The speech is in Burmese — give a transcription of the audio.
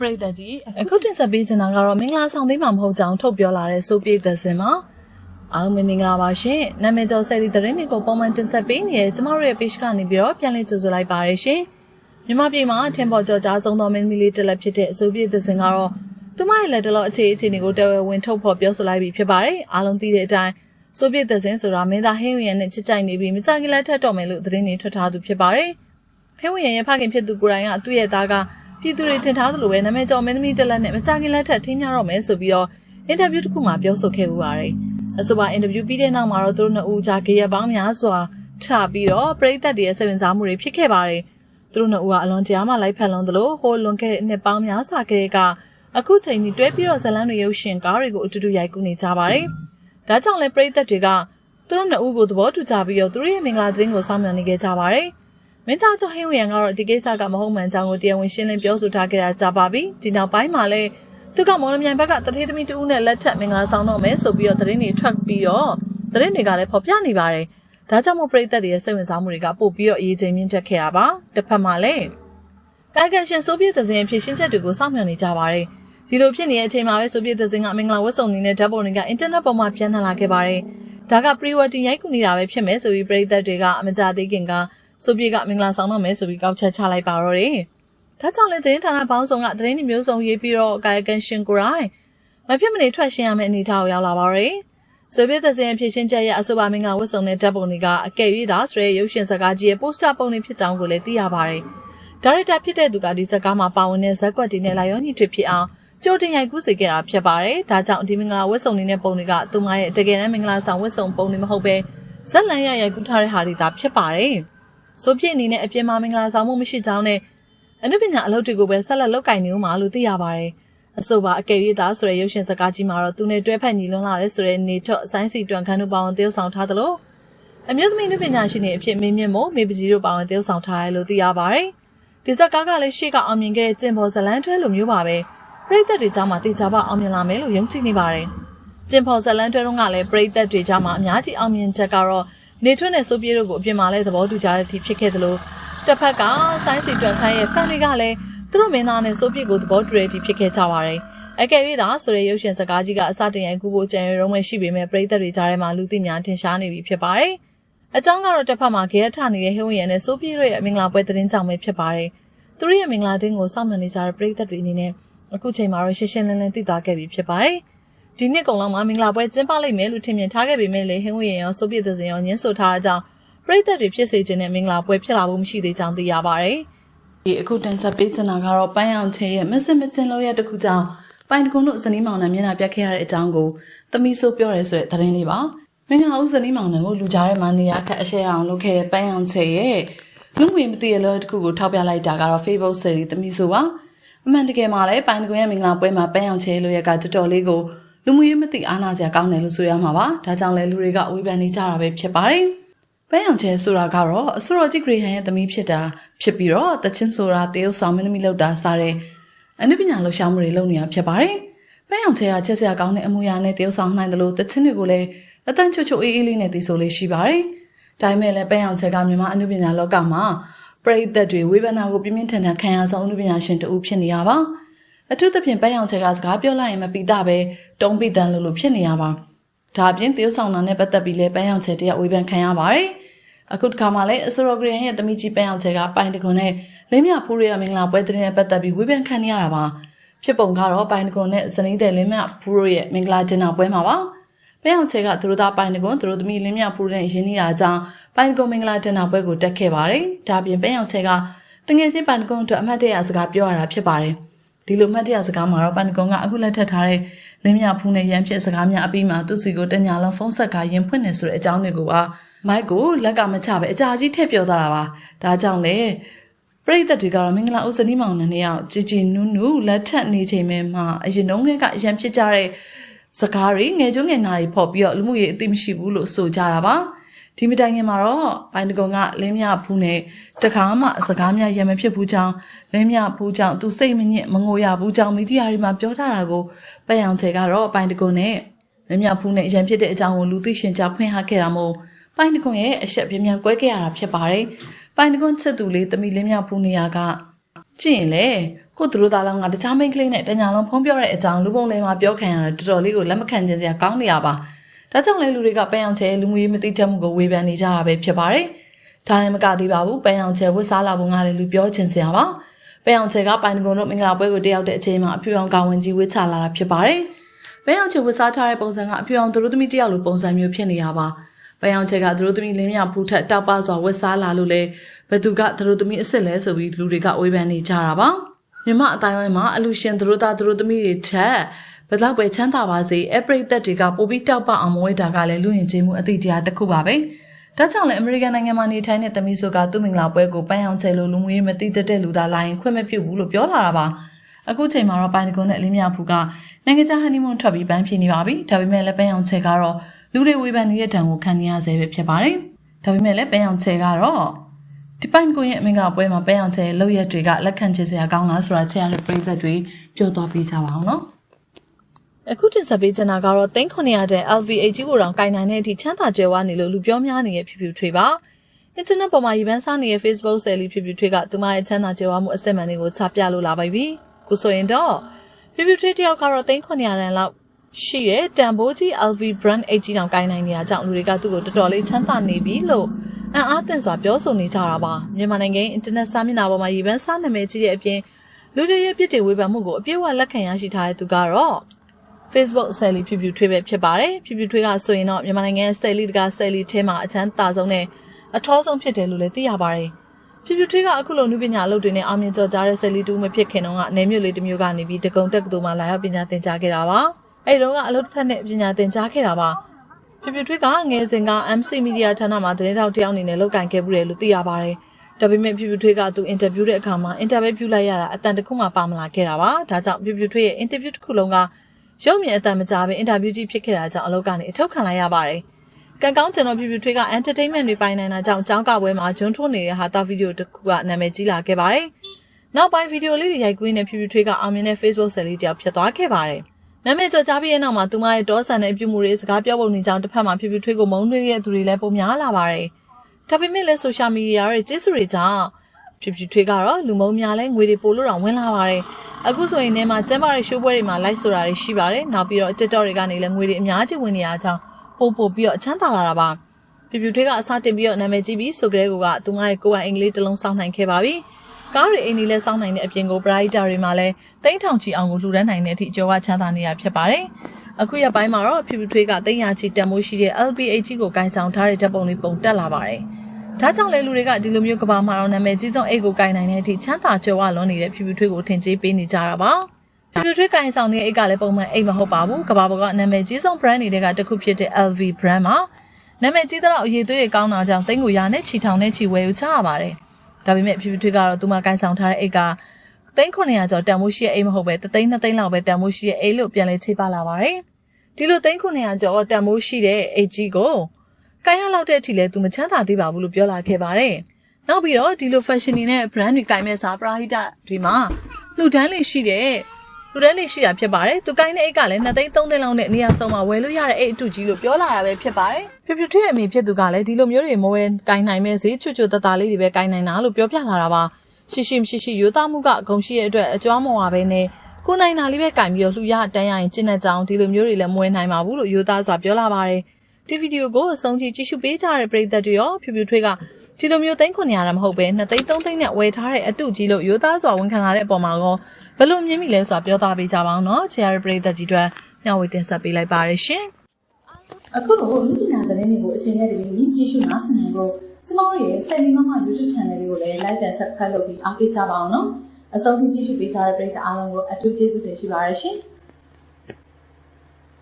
ပရိသတ်ကြီးအခုတင်ဆက်ပေးချင်တာကတော့မင်္ဂလာဆောင်သိမ်းမှာမဟုတ်ကြောင်းထုတ်ပြောလာတဲ့စိုးပြေးသက်စင်မှာအားလုံးပဲမင်္ဂလာပါရှင်နာမည်ကျော်ဆယ်လီသတင်းတွေကိုပုံမှန်တင်ဆက်ပေးနေရဲ့ကျမတို့ရဲ့ page ကနေပြီးတော့ပြန်လည်ကြိုဆိုလိုက်ပါရရှင်မြန်မာပြည်မှာထင်ပေါ်ကျော်ကြားဆုံးသောမင်းသမီးလေးတစ်လက်ဖြစ်တဲ့စိုးပြေးသက်စင်ကတော့သူမရဲ့လက်တလောအခြေအခြေအနေကိုတဝဲဝင်ထုတ်ဖော်ပြောဆိုလိုက်ပြီးဖြစ်ပါတယ်အားလုံးသိတဲ့အတိုင်းစိုးပြေးသက်စင်ဆိုတာမင်းသားဟင်းဝရနဲ့ချစ်ကြိုက်နေပြီးမကြခင်လက်ထက်တော်မယ်လို့သတင်းတွေထွက်ထားသူဖြစ်ပါတယ်ဟင်းဝရရဲ့ဖခင်ဖြစ်သူကိုယ်တိုင်ကသူ့ရဲ့သားက ပြည်သူတွေထင်ထားသလိုပဲနာမည်ကျော်မင်းသမီးတက်လက်နဲ့မကြခင်လက်ထက်ထင်းများတော့မယ်ဆိုပြီးတော့အင်တာဗျူးတစ်ခုမှာပြောဆိုခဲ့မှုပါတယ်။အဆိုပါအင်တာဗျူးပြီးတဲ့နောက်မှာတော့သူတို့နှစ်ဦးကြားကြရပေါင်းများစွာထပြီးတော့ပရိသတ်တွေရဲ့စိတ်ဝင်စားမှုတွေဖြစ်ခဲ့ပါတယ်။သူတို့နှစ်ဦးကအလွန်ကြားမှလိုက်ဖက်လုံးသလိုဟိုလွန်ခဲ့တဲ့နှစ်ပေါင်းများစွာကလေးကအခုချိန်ကြီးတွဲပြီးတော့ဇလန်းတွေရုပ်ရှင်ကားတွေကိုအတူတူရိုက်ကူးနေကြပါတယ်။ဒါကြောင့်လည်းပရိသတ်တွေကသူတို့နှစ်ဦးကိုသဘောတူကြပြီးတော့သူတို့ရဲ့မင်္ဂလာသတင်းကိုစောင့်မျှော်နေကြကြပါတယ်။ မင်းသားကျော်ဟင်းဝရံကတော့ဒီကိစ္စကမဟုတ်မှန်ကြောင်းကိုတရားဝင်ရှင်းလင်းပြောဆိုထားခဲ့တာကြာပါပြီဒီနောက်ပိုင်းမှာလည်းသူကမော်လမြိုင်ဘက်ကတထေးသမီးတူဦးနဲ့လက်ထပ်မင်္ဂလာဆောင်တော့မယ်ဆိုပြီးတော့သတင်းတွေထွက်ပြီးတော့သတင်းတွေကလည်းဖော်ပြနေပါတယ်ဒါကြောင့်မို့ပရိသတ်တွေရဲ့စိတ်ဝင်စားမှုတွေကပို့ပြီးတော့အရေးချိန်မြင့်တက်ခဲ့တာပါတစ်ဖက်မှာလည်းကာယကံရှင်ဆိုဗီယက်သဇင်ဖြစ်ရှင်းချက်တွေကိုစောင့်မျှော်နေကြပါတယ်ဒီလိုဖြစ်နေတဲ့အချိန်မှာပဲဆိုဗီယက်သဇင်ကမင်္ဂလာဝတ်စုံနေတဲ့ဓာတ်ပုံတွေကအင်တာနက်ပေါ်မှာပြန်နှံလာခဲ့ပါတယ်ဒါက pre-wedding ရိုက်ကူနေတာပဲဖြစ်မယ်ဆိုပြီးပရိသတ်တွေကအမကြသေးခင်က ဆိုပြေကမင်္ဂလာဆောင်တော့မယ်ဆိုပြီးကောက်ချက်ချလိုက်ပါတော့တယ်။ဒါကြောင့်လေသတင်းဌာနပေါင်းစုံကသတင်းတွေမျိုးစုံရေးပြီးတော့ကာယကံရှင်ကိုရိုင်းမဖြစ်မနေထွက်ရှင်းရမယ့်အနေအထားကိုရောက်လာပါတော့တယ်။ဆိုပြေသစင်ဖြစ်ရှင်းချက်ရဲ့အဆိုပါမင်္ဂလာဝတ်စုံတဲ့ဓာတ်ပုံတွေကအကယ်၍သာဆိုရဲရုပ်ရှင်စကားကြီးရဲ့ပိုစတာပုံတွေဖြစ်ကြောင်းကိုလည်းသိရပါတယ်။ဒါရိုက်တာဖြစ်တဲ့သူကဒီစကားမှာပါဝင်တဲ့ဇက်ကွက်တီနဲ့လာရောညီထွေဖြစ်အောင်ကြိုတင်ရိုက်ကူးစေခဲ့တာဖြစ်ပါတယ်။ဒါကြောင့်ဒီမင်္ဂလာဝတ်စုံနေတဲ့ပုံတွေကသူမရဲ့တကယ်တမ်းမင်္ဂလာဆောင်ဝတ်စုံပုံတွေမဟုတ်ပဲဇက်လန်ရရိုက်ကူးထားတဲ့ဟာတွေသာဖြစ်ပါတယ်။ ဆိုပြည့်အနေနဲ့အပြင်းမမင်္ဂလာဆောင်မှုမရှိကြောင်းနဲ့အနုပညာအလုပ်တွေကိုပဲဆက်လက်လုပ်ကင်နေဦးမှာလို့သိရပါတယ်။အဆိုပါအကယ်၍သာဆိုတဲ့ရုပ်ရှင်စကားကြီးမှာတော့သူနဲ့တွဲဖက်ညီလွန်းလာတဲ့ဆိုတဲ့နေထော့ဆိုင်းစီတွန်ခန်းတို့ပါဝင်တရုပ်ဆောင်ထားသလိုအမျိုးသမီးနုပညာရှင်တွေအဖြစ်မင်းမြင့်မို့မေပကြီးတို့ပါဝင်တရုပ်ဆောင်ထားတယ်လို့သိရပါတယ်။ဒီဇက်ကားကလည်းရှေ့ကအောင်မြင်ခဲ့တဲ့ကျင်ပေါ်ဇလန်းထွဲလိုမျိုးပါပဲ။ပရိသတ်တွေကြားမှာတေချာပေါအောင်မြင်လာမယ်လို့ယုံကြည်နေပါတယ်။ကျင်ပေါ်ဇလန်းထွဲတို့ကလည်းပရိသတ်တွေကြားမှာအများကြီးအောင်မြင်ချက်ကတော့ နေထွန်းနဲ့ဆိုပြေတို့ကိုအပြင်မှာလဲသဘောတူကြတဲ့အထိဖြစ်ခဲ့သလိုတစ်ဖက်ကဆိုင်းစီတွန်ခန်းရဲ့ဖန်တွေကလည်းသူတို့မင်းသားနဲ့ဆိုပြေကိုသဘောတူတဲ့အထိဖြစ်ခဲ့ကြပါတယ်။အကယ်၍သာဆိုတဲ့ရုပ်ရှင်စကားကြီးကအစတင်ရိုက်ကူးဖို့ကြံရရုံးမဲ့ရှိပေမဲ့ပရိသတ်တွေကြားထဲမှာလူသိများထင်ရှားနေပြီဖြစ်ပါတယ်။အကြောင်းကတော့တစ်ဖက်မှာခဲထနေတဲ့ဟိုဝင်ရနဲ့ဆိုပြေတို့ရဲ့မင်္ဂလာပွဲသတင်းကြောင့်ပဲဖြစ်ပါတယ်။သူတို့ရဲ့မင်္ဂလာတင်ကိုစောင့်မျှော်နေကြတဲ့ပရိသတ်တွေအနေနဲ့အခုချိန်မှာတော့ရှင်းရှင်းလင်းလင်းသိသွားခဲ့ပြီဖြစ်ပါတယ်။ ဒီနှစ်ကုံလောက်မှာမင်္ဂလာပွဲကျင်းပလိမ့်မယ်လို့ထင်မြင်ထားခဲ့ပေမဲ့လေဟင်းဝရင်ရောဆိုပြည့်သစင်ရောညှင်းဆိုထားတာကြောင့်ပရိသတ်တွေဖြစ်စေခြင်းနဲ့မင်္ဂလာပွဲဖြစ်လာဖို့မရှိသေးကြောင်းသိရပါတယ်။ဒီအခုတင်ဆက်ပေးချင်တာကတော့ပန်းရောင်ချဲရဲ့မစ်စစ်မချင်းလို့ရတဲ့ခုကြောင့်ပိုင်တကုန်းတို့ဇနီးမောင်နှံမျက်နှာပြတ်ခဲ့ရတဲ့အကြောင်းကိုသမီးဆိုပြောရဲဆိုတဲ့သတင်းလေးပါ။မင်္ဂလာဦးဇနီးမောင်နှံကိုလူကြားထဲမှာနေရာခက်အရှက်အောင်လုပ်ခဲ့တဲ့ပန်းရောင်ချဲရဲ့လူငွေမသိရလို့တခုကိုထောက်ပြလိုက်တာကတော့ Facebook ဆယ်ရီသမီးဆိုပါ။အမှန်တကယ်မှာလည်းပိုင်တကုန်းရဲ့မင်္ဂလာပွဲမှာပန်းရောင်ချဲလို့ရကတော်တော်လေးကို လူမှုရေးမသိအားနာစရာကောင်းတယ်လို့ဆိုရမှာပါဒါကြောင့်လဲလူတွေကဝေဖန်နေကြတာပဲဖြစ်ပါတယ်ပန်းရောင်ချဲဆိုတာကတော့အဆိုတော်ကြီးဂရေဟန်ရဲ့သမီးဖြစ်တာဖြစ်ပြီးတော့တချင်းဆိုတာတရုတ်ဆောင်မင်းသမီးလောက်တာစားတဲ့အနုပညာလှူရှာမှုတွေလုပ်နေတာဖြစ်ပါတယ်ပန်းရောင်ချဲကချက်စရာကောင်းတဲ့အမူအရာနဲ့တရုတ်ဆောင်နိုင်တယ်လို့တချင်းတွေကိုလည်းအတန်းချွတ်ချွတ်အေးအေးလေးနဲ့သိဆိုလေးရှိပါတယ်ဒါပေမဲ့လည်းပန်းရောင်ချဲကမြန်မာအနုပညာလောကမှာပရိသတ်တွေဝေဖန်တာကိုပြင်းပြင်းထန်ထန်ခံရဆုံးအနုပညာရှင်တဦးဖြစ်နေရပါ အထူးသဖြင့်ပန်းရောင်ချက်ကစကားပြောလိုက်ရင်မပီတာပဲတုံးပိတန်လို့လို့ဖြစ်နေရပါဒါအပြင်တရုတ်ဆောင်တာနဲ့ပတ်သက်ပြီးလဲပန်းရောင်ချက်တရားဝေဖန်ခံရပါတယ်အခုတစ်ခါမှလည်းအဆိုရိုဂရီယန်ရဲ့တမိကြီးပန်းရောင်ချက်ကပိုင်တကွန်နဲ့လင်းမြဖူးရရမင်္ဂလာပွဲတဲ့နဲ့ပတ်သက်ပြီးဝေဖန်ခံနေရတာပါဖြစ်ပုံကတော့ပိုင်တကွန်နဲ့ဇနီးတဲ့လင်းမြဖူးရရဲ့မင်္ဂလာကျင်းတော်ပွဲမှာပါပန်းရောင်ချက်ကသူတို့သားပိုင်တကွန်သူတို့သမီးလင်းမြဖူးတဲ့ရင်းနှီးတာကြောင့်ပိုင်တကွန်မင်္ဂလာကျင်းတော်ပွဲကိုတက်ခဲ့ပါတယ်ဒါပြင်ပန်းရောင်ချက်ကတငယ်ချင်းပိုင်တကွန်အတွက်အမှတ်တရစကားပြောရတာဖြစ်ပါတယ် ဒီလိုမှတ်တရစကားမှာတော့ပန်ကွန်ကအခုလက်ထပ်ထားတဲ့လင်းမြဖူးနဲ့ရန်ဖြစ်စကားများအပြီးမှာသူ့စီကိုတညာလုံးဖုန်းဆက်ကရင်ဖွင့်နေဆိုတဲ့အကြောင်းတွေကိုပါမိုက်ကိုလက်ကမချပဲအကြာကြီးထည့်ပြောသွားတာပါဒါကြောင့်လေပရိသတ်တွေကတော့မင်္ဂလာဥစနီးမောင်နှံနှစ်ယောက်ជីជីနူးနူးလက်ထက်နေချိန်မှာအရင်တုန်းကအရန်ဖြစ်ကြတဲ့စကားတွေငယ်ကျုံငယ်နာတွေဖော်ပြီးတော့လူမှုရေးအသိမရှိဘူးလို့ဆိုကြတာပါ ဒီမတိုင်ခင်မှာတော့ဘိုင်တကုံကလင်းမြဖူးနဲ့တခါမှစကားများရံမဖြစ်ဘူးကြောင်းလင်းမြဖူးကြောင့်သူစိတ်မညစ်မငိုရဘူးကြောင်းမီဒီယာတွေမှာပြောထားတာကိုပန်းရောင်ချေကတော့ဘိုင်တကုံနဲ့လင်းမြဖူးနဲ့ရံဖြစ်တဲ့အကြောင်းကိုလူသိရှင်ကြားဖွင့်ဟခဲ့တာမို့ဘိုင်တကုံရဲ့အဆက်ပြင်းပြင်းကွဲခဲ့ရတာဖြစ်ပါတယ်ဘိုင်တကုံချစ်သူလေးတမီလင်းမြဖူးနေရကကြည့်ရင်လေကိုသူတို့သားလောင်းကတခြားမိန်းကလေးနဲ့တညာလုံးဖုံးပြောတဲ့အကြောင်းလူပုံလေးမှာပြောခံရတော့တော်တော်လေးကိုလက်မခံခြင်းစရာကောင်းနေရပါ ဒါကြောင့်လဲလူတွေကပန်းအောင်ချဲလူမှုရေးမသိတတ်မှုကိုဝေဖန်နေကြတာပဲဖြစ်ပါတယ်ဒါနဲ့မကသေးပါဘူးပန်းအောင်ချဲဝတ်စားလာဖို့ငါလည်းလူပြောခြင်းစရာပါပန်းအောင်ချဲကပိုင်ကုံတို့မင်္ဂလာပွဲကိုတက်ရောက်တဲ့အချိန်မှာအဖြူအောင်ကောင်ဝင်ကြီးဝတ်ချလာတာဖြစ်ပါတယ်ပန်းအောင်ချဲဝတ်စားထားတဲ့ပုံစံကအဖြူအောင်သူတို့သမီးတယောက်လိုပုံစံမျိုးဖြစ်နေရပါပန်းအောင်ချဲကသူတို့သမီးလင်းမြဖူးထက်တောက်ပစွာဝတ်စားလာလို့လေဘသူကသူတို့သမီးအစ်စ်လဲဆိုပြီးလူတွေကဝေဖန်နေကြတာပါမြမအတိုင်းဝိုင်းမှာအလူရှင်သူတို့သားသူတို့သမီးတွေထက် ဘယ်တော့ပဲချမ်းသာပါစေအပရိသတ်တွေကပိုပြီးတောက်ပအောင်မွေးတာကလည်းလူရင်ချင်းမှုအသည့်တရားတစ်ခုပါပဲဒါကြောင့်လည်းအမေရိကန်နိုင်ငံမှာနေထိုင်တဲ့သမီးဆိုကသူ့မင်္ဂလာပွဲကိုပန်းအောင်ချဲလို့လူမှုရေးမသိတတ်တဲ့လူသားလာရင်ခွင့်မပြုဘူးလို့ပြောလာတာပါအခုချိန်မှာတော့ပိုင်းတကွန်းနဲ့အလင်းမြဖူကနိုင်ငံခြားဟန်နီမွန်းထွက်ပြီးပန်းဖြစ်နေပါပြီဒါပေမဲ့လည်းပန်းအောင်ချဲကတော့လူတွေဝေဖန်နေတဲ့တံကိုခံနေရဆဲပဲဖြစ်ပါတယ်ဒါပေမဲ့လည်းပန်းအောင်ချဲကတော့ဒီပိုင်ကိုရဲ့အမင်္ဂလာပွဲမှာပန်းအောင်ချဲလောက်ရက်တွေကလက်ခံချစရာကောင်းလားဆိုတာချဲရတဲ့ပြည်သက်တွေပြောသွားပေးကြပါအောင်နော် အခုတင်ဆက်ပေးချင်တာကတော့3900တဲ့ LVA ကြီးကိုတောင်ကင်နိုင်တဲ့အထိချမ်းသာကြွယ်ဝနေလို့လူပြောများနေတဲ့ဖြစ်ဖြစ်ထွေးပါအင်တာနက်ပေါ်မှာရေပန်းစားနေတဲ့ Facebook ဆယ်လီဖြစ်ဖြစ်ထွေးကသူမရဲ့ချမ်းသာကြွယ်ဝမှုအစစ်အမှန်တွေကိုချပြလို့လာပါပြီ။ကိုဆိုရင်တော့ဖြစ်ဖြစ်ထွေးတယောက်ကတော့3900တန်လောက်ရှိတဲ့တန်ဖိုးကြီး LV brand 8ကြီးတောင်ကင်နိုင်နေတာကြောင့်လူတွေကသူ့ကိုတော်တော်လေးချမ်းသာနေပြီလို့အံ့အားသင့်စွာပြောဆိုနေကြတာပါ။မြန်မာနိုင်ငံအင်တာနက်စာမျက်နှာပေါ်မှာရေပန်းစားနာမည်ကြီးတဲ့အပြင်လူတွေရဲ့ပြစ်တင်ဝေဖန်မှုကိုအပြည့်အဝလက်ခံရရှိထားတဲ့သူကတော့ Facebook ဆယ်လီဖြူဖြူထွေးပဲဖြစ်ပါတယ်ဖြူဖြူထွေးကဆိုရင်တော့မြန်မာနိုင်ငံဆယ်လီတကာဆယ်လီထဲမှာအချမ်းသာဆုံးနဲ့အထောဆုံးဖြစ်တယ်လို့လည်းသိရပါတယ်ဖြူဖြူထွေးကအခုလိုနုပညာအလုပ်တွေနဲ့အောင်မြင်ကျော်ကြားတဲ့ဆယ်လီတူမဖြစ်ခင်တော့ကနေမြို့လေးတစ်မျိုးကနေပြီးတကုံတက်ကတူမှာလာရောက်ပညာသင်ကြားခဲ့တာပါအဲ့တော့ကအလုပ်တစ်ဖက်နဲ့ပညာသင်ကြားခဲ့တာပါဖြူဖြူထွေးကငယ်စဉ်က MC Media ဌာနမှာသတင်းတောက်တယောက်အနေနဲ့လုပ်ကင်ခဲ့မှုတယ်လို့သိရပါတယ်ဒါပေမဲ့ဖြူဖြူထွေးကသူအင်တာဗျူးတဲ့အခါမှာအင်တာဗျူးပြုလိုက်ရတာအတန်တခုမှပါမလာခဲ့တာပါဒါကြောင့်ဖြူဖြူထွေးရဲ့အင်တာဗျူးတစ်ခုလုံးက ရုပ်မြင်အတန်မကြားပဲအင်တာဗျူးကြီးဖြစ်ခဲ့တာကြောင့်အလုပ်ကနေအထုတ်ခံလိုက်ရပါတယ်။ကံကောင်းကျွန်တော်ဖြူဖြူထွေးက entertainment တွေပိုင်နိုင်တာကြောင့်ကျောင်းကပွဲမှာဂျွန်းထိုးနေတဲ့ဟာတာဗီဒီယိုတစ်ခုကနာမည်ကြီးလာခဲ့ပါတယ်။နောက်ပိုင်းဗီဒီယိုလေးတွေရိုက်ကွင်းနဲ့ဖြူဖြူထွေးကအောင်မြင်တဲ့ Facebook ဆယ်လေးတယောက်ဖြစ်သွားခဲ့ပါတယ်။နာမည်ကျော်ကြားပြီးတဲ့နောက်မှာသူမရဲ့ဒေါဆန်တဲ့အပြုမှုတွေစကားပြောပုံနေကြောင်းတစ်ဖက်မှာဖြူဖြူထွေးကိုမုန်းနေတဲ့သူတွေလည်းပုံများလာပါတယ်။ဒါပေမဲ့လည်း social media ရဲ့ကျေးဇူးတွေကြောင့် ဖြူဖြူထွေးကတော့လူမုံများလဲငွေတွေပို့လို့တော့ဝင်လာပါတယ်။အခုဆိုရင်ထဲမှာကျမ်းမာတဲ့ရှိုးပွဲတွေမှာ live ဆိုတာတွေရှိပါတယ်။နောက်ပြီးတော့ TikTok တွေကနေလည်းငွေတွေအများကြီးဝင်နေရကြောင်းပို့ပို့ပြီးတော့အချမ်းသာလာတာပါ။ဖြူဖြူထွေးကအစားတင်ပြီးတော့နာမည်ကြီးပြီးဆိုကြတဲ့ကသူငါရဲ့ကိုယ်ပိုင်အင်္ဂလိပ်တစ်လုံးစောင့်နိုင်ခဲ့ပါပြီ။ကားတွေအိမ်ကြီးလဲစောင့်နိုင်တဲ့အပြင်ကို brighter တွေမှာလည်းတိန့်ထောင်ချီအောင်ကိုလှူဒန်းနိုင်တဲ့အထိကြောကချမ်းသာနေရဖြစ်ပါတယ်။အခုရပိုင်းမှာတော့ဖြူဖြူထွေးကတိန့်ရာချီတန်မိုးရှိတဲ့ LBH ကိုဂိုင်ဆောင်ထားတဲ့ဓာတ်ပုံလေးပုံတက်လာပါတယ်။ ဒါကြောင့်လေလူတွေကဒီလိုမျိုးကဘာမှာတော့နာမည်ကြီးဆုံးအိတ်ကိုကင်နိုင်တဲ့အထိချမ်းသာကြွယ်ဝလွန်နေတဲ့ဖြူဖြူထွေးကိုထင်ကြေးပေးနေကြတာပါဖြူဖြူထွေးကင်ဆောင်နေတဲ့အိတ်ကလည်းပုံမှန်အိတ်မဟုတ်ပါဘူးကဘာပေါ်ကနာမည်ကြီးဆုံး brand တွေကတစ်ခုဖြစ်တဲ့ LV brand မှာနာမည်ကြီးတော့အရေးသွေးတွေကောင်းတာကြောင့်တိတ်ကိုရာနဲ့ချီထောင်နဲ့ချီဝယ်ယူကြရပါတယ်ဒါပေမဲ့ဖြူဖြူထွေးကတော့သူမကင်ဆောင်ထားတဲ့အိတ်ကသိန်း900ကျော်တန်မိုးရှိတဲ့အိတ်မဟုတ်ပဲ3သိန်း2သိန်းလောက်ပဲတန်မိုးရှိတဲ့အိတ်လို့ပြန်လဲချိပါလာပါတယ်ဒီလိုသိန်း900ကျော်တန်မိုးရှိတဲ့အိတ်ကြီးကို ကိုင်ရလောက်တဲ့အထိလဲသူမချမ်းသာသေးပါဘူးလို့ပြောလာခဲ့ပါတယ်။နောက်ပြီးတော့ဒီလို fashion တွေနဲ့ brand တွေကင်မဲ့စာပရာဟိတတွေမှာလူတန်းလေးရှိတဲ့လူတန်းလေးရှိတာဖြစ်ပါတယ်။သူကိုင်တဲ့အိတ်ကလည်း2သိန်း3သိန်းလောက်နဲ့နေရာဆုံးမှာဝယ်လို့ရတဲ့အိတ်အတူကြီးလို့ပြောလာတာပဲဖြစ်ပါတယ်။ဖြူဖြူထွေးရဲ့အမေဖြစ်သူကလည်းဒီလိုမျိုးတွေမဝယ်ကိုင်နိုင်မဲ့စေချွတ်ချွတ်တတလေးတွေပဲကိုင်နိုင်တာလို့ပြောပြလာတာပါ။ရှိရှိမရှိရှိရိုးသားမှုကဂုံရှိရဲ့အတွက်အကျွမ်းမော်ပါပဲနဲ့ကိုနိုင်တာလေးပဲကင်ပြီးတော့လှူရတန်းရရင်ကျင့်တဲ့ကြောင်ဒီလိုမျိုးတွေလည်းမဝယ်နိုင်ပါဘူးလို့ရိုးသားစွာပြောလာပါတယ်။ ဒီဗီဒီယိုကိုအဆုံးထိကြည့်ရှုပေးကြတဲ့ပရိသတ်တွေရောဖြူဖြူထွေးကဒီလိုမျိုးသိန်း900တာမဟုတ်ပဲ2သိန်း3သိန်းနဲ့ဝယ်ထားတဲ့အတုကြီးလို့ရိုးသားစွာဝန်ခံလာတဲ့အပေါ်မှာကောဘလို့မြင်မိလဲဆိုတာပြောသားပေးကြပါအောင်နော်ချေရပရိသတ်ကြီးတို့မျှဝေတင်ဆက်ပေးလိုက်ပါရရှင်အခုတော့လူပညာသတင်းတွေကိုအချိန်နဲ့တပြေးညီကြည့်ရှုနားဆင်နိုင်ဖို့ကျမတို့ရဲ့စိုက်လီမမ YouTube channel လေးကိုလည်း like and subscribe လုပ်ပြီးအားပေးကြပါအောင်နော်အဆုံးထိကြည့်ရှုပေးကြတဲ့ပရိသတ်အားလုံးကိုအထူးကျေးဇူးတင်ရှိပါရရှင်